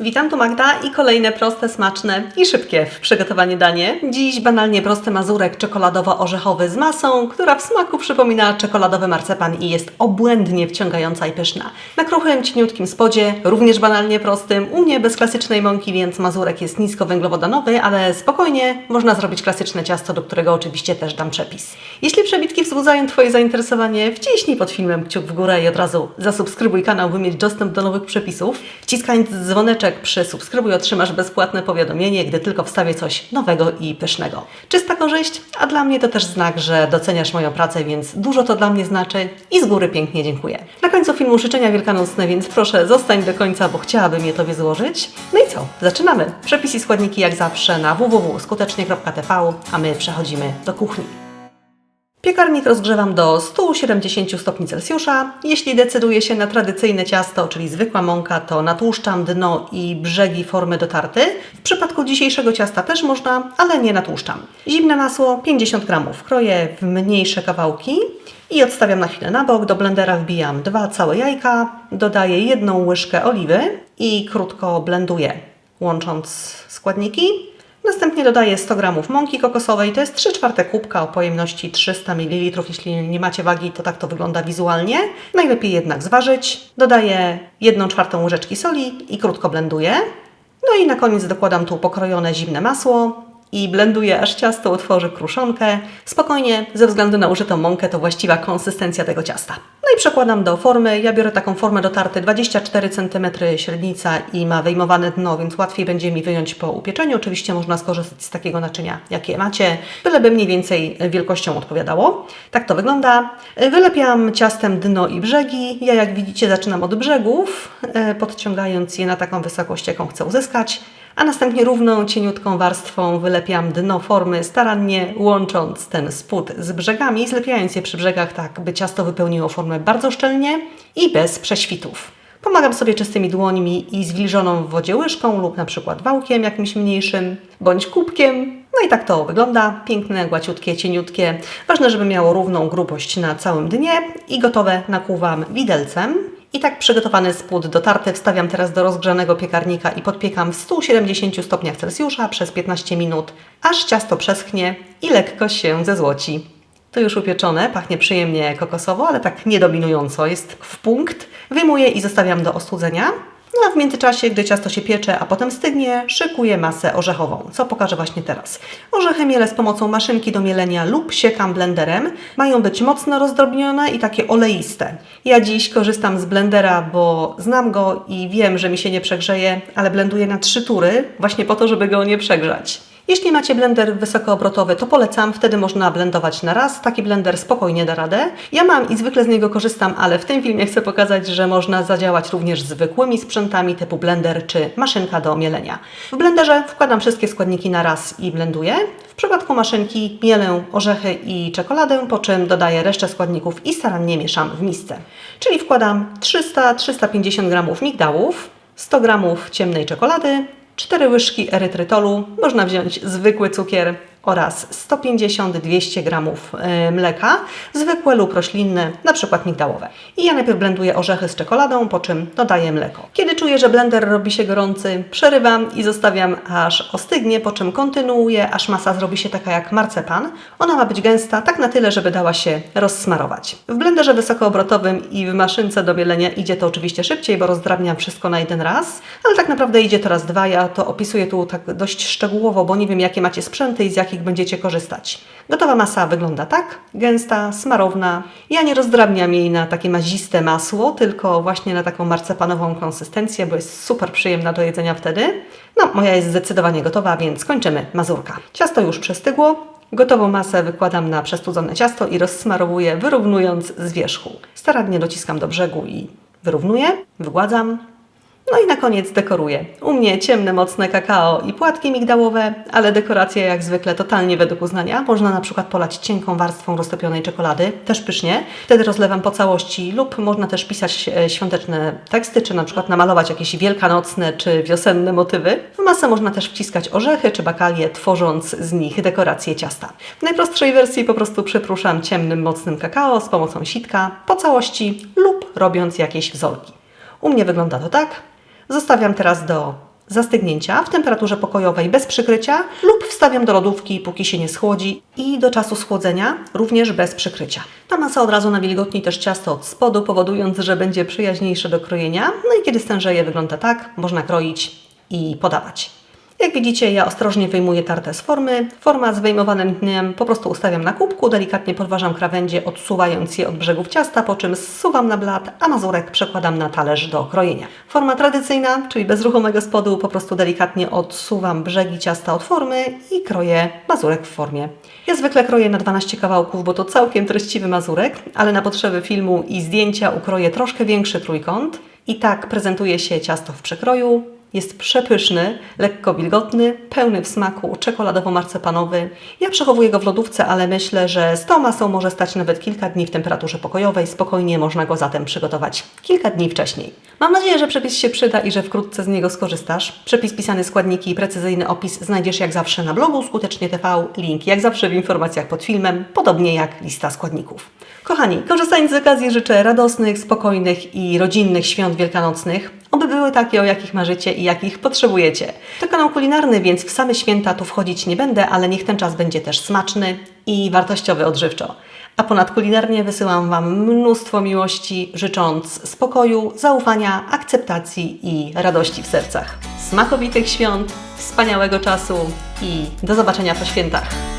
Witam, tu Magda i kolejne proste, smaczne i szybkie w przygotowaniu danie. Dziś banalnie prosty mazurek czekoladowo-orzechowy z masą, która w smaku przypomina czekoladowy marcepan i jest obłędnie wciągająca i pyszna. Na kruchym, cieniutkim spodzie, również banalnie prostym, u mnie bez klasycznej mąki, więc mazurek jest niskowęglowodanowy, ale spokojnie można zrobić klasyczne ciasto, do którego oczywiście też dam przepis. Jeśli przebitki wzbudzają Twoje zainteresowanie, wciśnij pod filmem kciuk w górę i od razu zasubskrybuj kanał, by mieć dostęp do nowych przepisów. Wciskając dzwoneczek przy subskrybuj otrzymasz bezpłatne powiadomienie, gdy tylko wstawię coś nowego i pysznego. Czysta korzyść, a dla mnie to też znak, że doceniasz moją pracę, więc dużo to dla mnie znaczy i z góry pięknie dziękuję. Na końcu filmu życzenia wielkanocne, więc proszę zostań do końca, bo chciałabym je Tobie złożyć. No i co? Zaczynamy. Przepisy i składniki jak zawsze na www.skutecznie.tv, a my przechodzimy do kuchni. Piekarnik rozgrzewam do 170 stopni Celsjusza. Jeśli decyduję się na tradycyjne ciasto, czyli zwykła mąka, to natłuszczam dno i brzegi formy do tarty. W przypadku dzisiejszego ciasta też można, ale nie natłuszczam. Zimne masło 50 gramów. Kroję w mniejsze kawałki i odstawiam na chwilę na bok. Do blendera wbijam dwa całe jajka, dodaję jedną łyżkę oliwy i krótko blenduję, łącząc składniki. Następnie dodaję 100 g mąki kokosowej, to jest 3 czwarte kubka o pojemności 300 ml. Jeśli nie macie wagi, to tak to wygląda wizualnie. Najlepiej jednak zważyć. Dodaję 1 czwartą łyżeczki soli i krótko blenduję. No i na koniec dokładam tu pokrojone zimne masło i blenduję, aż ciasto utworzy kruszonkę. Spokojnie, ze względu na użytą mąkę, to właściwa konsystencja tego ciasta. No i przekładam do formy. Ja biorę taką formę do tarty 24 cm średnica i ma wyjmowane dno, więc łatwiej będzie mi wyjąć po upieczeniu. Oczywiście można skorzystać z takiego naczynia, jakie macie, byleby mniej więcej wielkością odpowiadało. Tak to wygląda. Wylepiam ciastem dno i brzegi. Ja, jak widzicie, zaczynam od brzegów, e, podciągając je na taką wysokość, jaką chcę uzyskać a następnie równą, cieniutką warstwą wylepiam dno formy, starannie łącząc ten spód z brzegami, zlepiając je przy brzegach tak, by ciasto wypełniło formę bardzo szczelnie i bez prześwitów. Pomagam sobie czystymi dłońmi i zwilżoną w wodzie łyżką lub na przykład wałkiem jakimś mniejszym, bądź kubkiem. No i tak to wygląda. Piękne, głaciutkie, cieniutkie. Ważne, żeby miało równą grubość na całym dnie i gotowe nakłuwam widelcem. I tak przygotowany spód do tarty wstawiam teraz do rozgrzanego piekarnika i podpiekam w 170 stopniach Celsjusza przez 15 minut, aż ciasto przeschnie i lekko się zezłoci. To już upieczone, pachnie przyjemnie kokosowo, ale tak nie dominująco, jest w punkt. Wyjmuję i zostawiam do ostudzenia. No a w międzyczasie, gdy ciasto się piecze, a potem stygnie, szykuję masę orzechową, co pokażę właśnie teraz. Orzechy mielę z pomocą maszynki do mielenia lub siekam blenderem. Mają być mocno rozdrobnione i takie oleiste. Ja dziś korzystam z blendera, bo znam go i wiem, że mi się nie przegrzeje, ale blenduję na trzy tury, właśnie po to, żeby go nie przegrzać. Jeśli macie blender wysokoobrotowy, to polecam, wtedy można blendować na raz. Taki blender spokojnie da radę. Ja mam i zwykle z niego korzystam, ale w tym filmie chcę pokazać, że można zadziałać również zwykłymi sprzętami typu blender czy maszynka do mielenia. W blenderze wkładam wszystkie składniki na raz i blenduję. W przypadku maszynki mielę orzechy i czekoladę, po czym dodaję resztę składników i starannie mieszam w misce. Czyli wkładam 300-350 g migdałów, 100 g ciemnej czekolady, 4 łyżki erytrytolu, można wziąć zwykły cukier oraz 150-200 g e, mleka, zwykłe lub roślinne, na przykład migdałowe. I ja najpierw blenduję orzechy z czekoladą, po czym dodaję mleko. Kiedy czuję, że blender robi się gorący, przerywam i zostawiam aż ostygnie, po czym kontynuuję, aż masa zrobi się taka jak marcepan. Ona ma być gęsta, tak na tyle, żeby dała się rozsmarować. W blenderze wysokoobrotowym i w maszynce do mielenia idzie to oczywiście szybciej, bo rozdrabniam wszystko na jeden raz, ale tak naprawdę idzie to raz dwa. Ja to opisuję tu tak dość szczegółowo, bo nie wiem jakie macie sprzęty i z jakich jakich będziecie korzystać. Gotowa masa wygląda tak, gęsta, smarowna. Ja nie rozdrabniam jej na takie maziste masło, tylko właśnie na taką marcepanową konsystencję, bo jest super przyjemna do jedzenia wtedy. No, moja jest zdecydowanie gotowa, więc kończymy mazurka. Ciasto już przestygło, Gotową masę wykładam na przestudzone ciasto i rozsmarowuję, wyrównując z wierzchu. Starannie dociskam do brzegu i wyrównuję, wygładzam, no i na koniec dekoruję. U mnie ciemne, mocne kakao i płatki migdałowe, ale dekoracja jak zwykle totalnie według uznania. Można na przykład polać cienką warstwą roztopionej czekolady, też pysznie. Wtedy rozlewam po całości lub można też pisać e, świąteczne teksty, czy na przykład namalować jakieś wielkanocne czy wiosenne motywy. W masę można też wciskać orzechy czy bakalie, tworząc z nich dekorację ciasta. W najprostszej wersji po prostu przypruszam ciemnym, mocnym kakao z pomocą sitka po całości lub robiąc jakieś wzorki. U mnie wygląda to tak. Zostawiam teraz do zastygnięcia w temperaturze pokojowej bez przykrycia lub wstawiam do lodówki, póki się nie schłodzi i do czasu schłodzenia również bez przykrycia. Ta masa od razu nawilgotni też ciasto od spodu, powodując, że będzie przyjaźniejsze do krojenia. No i kiedy stężeje wygląda tak, można kroić i podawać. Jak widzicie, ja ostrożnie wyjmuję tartę z formy. Forma z wyjmowanym dniem po prostu ustawiam na kubku, delikatnie podważam krawędzie, odsuwając je od brzegów ciasta, po czym zsuwam na blat, a mazurek przekładam na talerz do krojenia. Forma tradycyjna, czyli bez ruchomego spodu, po prostu delikatnie odsuwam brzegi ciasta od formy i kroję mazurek w formie. Ja zwykle kroję na 12 kawałków, bo to całkiem treściwy mazurek, ale na potrzeby filmu i zdjęcia ukroję troszkę większy trójkąt. I tak prezentuje się ciasto w przekroju. Jest przepyszny, lekko wilgotny, pełny w smaku, czekoladowo-marcepanowy. Ja przechowuję go w lodówce, ale myślę, że z tą masą może stać nawet kilka dni w temperaturze pokojowej. Spokojnie można go zatem przygotować kilka dni wcześniej. Mam nadzieję, że przepis się przyda i że wkrótce z niego skorzystasz. Przepis, pisane składniki i precyzyjny opis znajdziesz jak zawsze na blogu Skutecznie TV. Link jak zawsze w informacjach pod filmem, podobnie jak lista składników. Kochani, korzystając z okazji życzę radosnych, spokojnych i rodzinnych świąt wielkanocnych. Oby były takie, o jakich marzycie i jakich potrzebujecie. To kanał kulinarny, więc w same święta tu wchodzić nie będę, ale niech ten czas będzie też smaczny i wartościowy odżywczo. A ponad kulinarnie wysyłam Wam mnóstwo miłości, życząc spokoju, zaufania, akceptacji i radości w sercach. Smakowitych świąt, wspaniałego czasu i do zobaczenia po świętach.